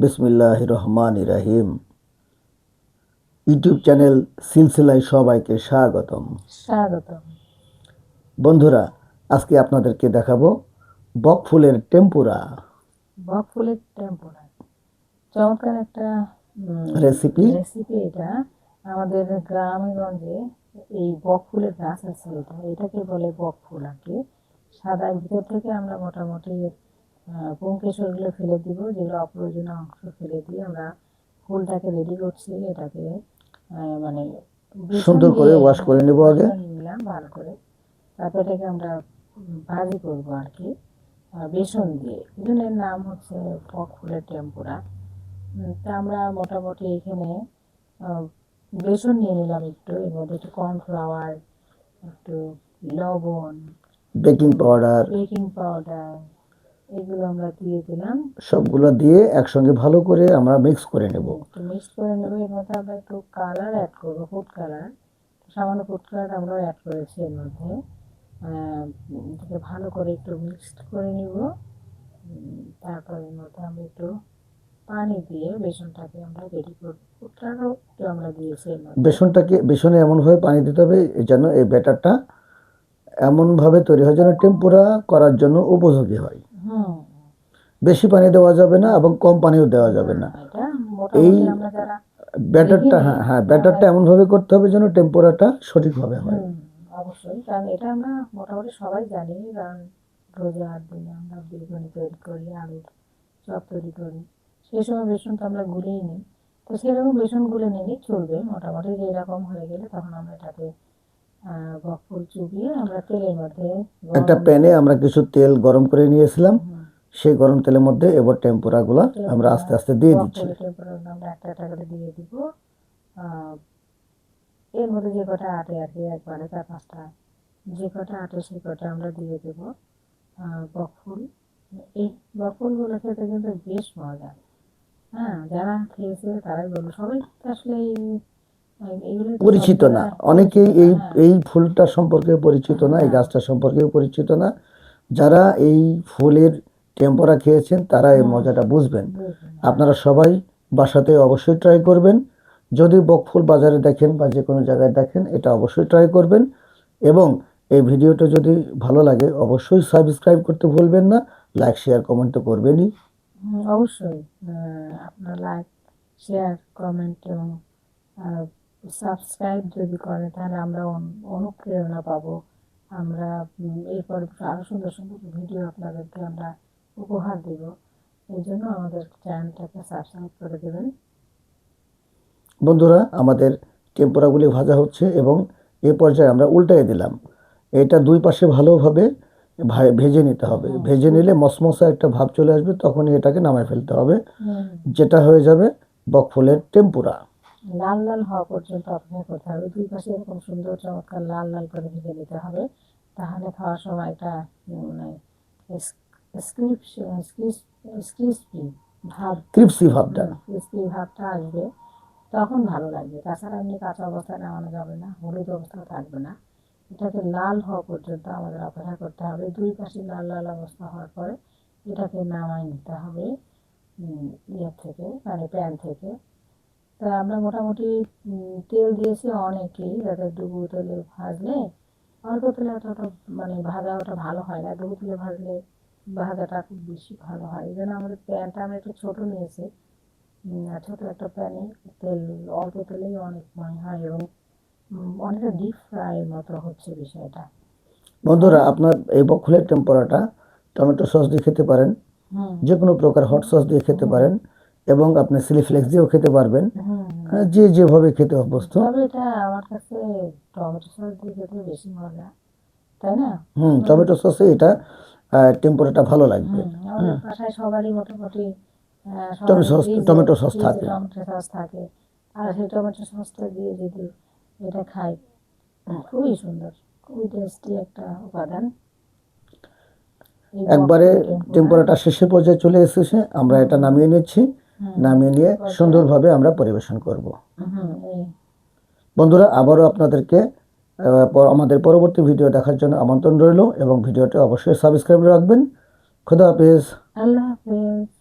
বিসমিল্লাহ রহমান রাহিম ইউটিউব চ্যানেল সিলসিলায় সবাইকে স্বাগতম। স্বাগত বন্ধুরা আজকে আপনাদেরকে দেখাবো বক ফুলের টেম্পুরা। বক ফুলের টেম্পোরা। চমৎকার একটা রেসিপি রেসিপি এটা। আমাদের গ্রামে গঞ্জে এই বক ফুলের গাছ আছে এটা। এটাকে বলে বক ফুল আর কি সাদা ভিতর থেকে আমরা মোটামুটি পুঙ্কেশ্বরগুলো ফেলে দিব যেগুলো অপ্রয়োজনীয় অংশ ফেলে দিয়ে আমরা ফুলটাকে রেডি করছি এটাকে মানে সুন্দর করে ওয়াশ করে নেব আগে। নিলাম ভালো করে। তারপর এটাকে আমরা ভাজি করব আর কি বেসন দিয়ে। এজনের নাম হচ্ছে বক ফুলের টেম্পুরা। তা আমরা মোটামুটি এখানে বেসন নিয়ে নিলাম একটু এর মধ্যে একটু কর্নফ্লাওয়ার একটু লবণ বেকিং পাউডার বেকিং পাউডার এগুলো আমরা দিয়ে দিলাম। সবগুলো দিয়ে একসঙ্গে ভালো করে আমরা মিক্স করে নেব। মিক্স করে নেব এর মধ্যে আমরা একটু কালার অ্যাড করব ফুড কালার সামান্য ফুড কালার আমরা অ্যাড করেছি এর মধ্যে। এটাকে ভালো করে একটু মিক্সড করে নিব। তারপর এর মধ্যে আমরা একটু পানি দিয়ে বেসনটাকে আমরা রেডি করব। আমরা দিয়েছি বেসনটাকে বেসনে এমনভাবে পানি দিতে হবে যেন এই ব্যাটারটা এমনভাবে তৈরি হয় যেন টেম্পুরা করার জন্য উপযোগী হয়। বেশি পানি দেওয়া যাবে না এবং কম পানিও দেওয়া যাবে না। এটা মোটামুটি আমরা ব্যাটারটা হ্যাঁ হ্যাঁ ব্যাটারটা এমনভাবে করতে হবে যেন টেম্পোরাটা সঠিকভাবে হয়। অবশ্যই কারণ এটা আমরা মোটামুটি সবাই জানি কারণ রোজার দিনে আমরা বেগুনি তৈরি করি আলুর চপ তৈরি করি সেই সময় বেসন তো আমরা গুলিয়ে নিই। তো সেরকম বেসন গুলে নিলেই চলবে মোটামুটি যেরকম হয়ে গেলে তখন আমরা এটাকে বকফুল চুবিয়ে আমরা তেলের মধ্যে একটা প্যানে আমরা কিছু তেল গরম করে নিয়েছিলাম। সেই গরম তেলের মধ্যে এবার টেম্পোরাগুলো আমরা আস্তে আস্তে দিয়ে দিচ্ছি। আমরা একটা একটা করে দিয়ে দিব। এর মধ্যে যে কটা আটে আর কি একবারে চার পাঁচটা যে কটা আটে সেই কটা আমরা দিয়ে দেব। আহ, বকফুল এই বকফুলগুলো খেতে কিন্তু বেশ মজা। হ্যাঁ যারা খেয়েছে তারাই বলব। সবাই আসলে এই- পরিচিত না। অনেকেই এই হ্যাঁ। এই ফুলটা সম্পর্কে পরিচিত না এই গাছটা সম্পর্কেও পরিচিত না। যারা এই ফুলের টেম্পোরা খেয়েছেন তারা এই মজাটা বুঝবেন। আপনারা সবাই বাসাতে অবশ্যই ট্রাই করবেন। যদি বকফুল বাজারে দেখেন বা যে কোনো জায়গায় দেখেন এটা অবশ্যই ট্রাই করবেন। এবং এই ভিডিওটা যদি ভালো লাগে অবশ্যই সাবস্ক্রাইব করতে ভুলবেন না। লাইক শেয়ার কমেন্ট তো করবেনই। অবশ্যই। আপনার লাইক শেয়ার কমেন্ট এবং সাবস্ক্রাইব যদি করে তাহলে আমরা অনু- অনুপ্রেরণা পাবো। আমরা এরপর আরও সুন্দর সুন্দর ভিডিও আপনাদেরকে আমরা উপহার দেব। এই জন্য আমাদের চ্যানেলটাকে সাবস্ক্রাইব করে দেবেন। বন্ধুরা আমাদের টেম্পোরাগুলি ভাজা হচ্ছে এবং এ পর্যায়ে আমরা উল্টাই দিলাম। এটা দুই পাশে ভালোভাবে ভেজে নিতে হবে। ভেজে নিলে মসমসা একটা ভাব চলে আসবে তখনই এটাকে নামায় ফেলতে হবে। যেটা হয়ে যাবে বকফুলের টেম্পুরা। লাল লাল হওয়া পর্যন্ত অপেক্ষা করতে হবে। দুই পাশে এরকম সুন্দর চমৎকার লাল লাল করে ভেজে নিতে হবে। তাহলে খাওয়ার সময় একটা মানে ক্রিসপি ভাব। ক্রিপসি ভাবটা। ক্রিসপি ভাবটা আসবে। তখন ভালো লাগবে। তাছাড়া এমনি কাঁচা অবস্থায় নামানো যাবে না হলুদ অবস্থা থাকবে না। এটাকে লাল হওয়া পর্যন্ত আমাদের অপেক্ষা করতে হবে। দুই পাশে লাল লাল অবস্থা হওয়ার পরে এটাকে নামাই নিতে হবে ইয়ে থেকে মানে প্যান থেকে। তা আমরা মোটামুটি তেল দিয়েছি অনেকই যাতে ডুবু তেলে ভাজলে অল্প তেলে অতটা মানে ভাজা ওটা ভালো হয় না। ডুবু তেলে ভাজলে ভাজাটা খুব বেশি ভালো হয়। এই জন্য আমাদের প্যানটা আমরা একটু ছোটো নিয়েছি। ছোটো একটা প্যানে তেল অল্প তেলেই অনেক মনে হয় এবং অনেকটা ডিপ ফ্রাইয়ের মতো হচ্ছে বিষয়টা। বন্ধুরা আপনার এই বকফুলের টেম্পোরাটা টমেটো সস দিয়ে খেতে পারেন। যে কোনো প্রকার হট সস দিয়ে খেতে পারেন এবং আপনি সিলি ফ্লেক্স দিয়েও খেতে পারবেন। যে যেভাবে খেতে অভ্যস্ত। তবে এটা আমার কাছে টমেটো সস দিয়ে খেতে বেশি মজা তাই না? হুম টমেটো সসে এটা টেম্পোরাটা ভালো লাগবে। বাসায় সবারই মোটামুটি টমেটো সস- টমেটো সস থাকে। টমেটো সস থাকে। আর সেই টমেটো সসটা দিয়ে যদি এটা খাই খুবই সুন্দর খুবই টেস্টি একটা উপাদান। একবারে। টেম্পোরাটা শেষের পর্যায়ে চলে এসেছে আমরা এটা নামিয়ে নিচ্ছি। নামিয়ে নিয়ে সুন্দরভাবে আমরা পরিবেশন করব। বন্ধুরা আবারও আপনাদেরকে আমাদের পরবর্তী ভিডিও দেখার জন্য আমন্ত্রণ রইল এবং ভিডিওটি অবশ্যই সাবস্ক্রাইব রাখবেন। খুদা হাফিজ। আল্লাহ হাফেজ।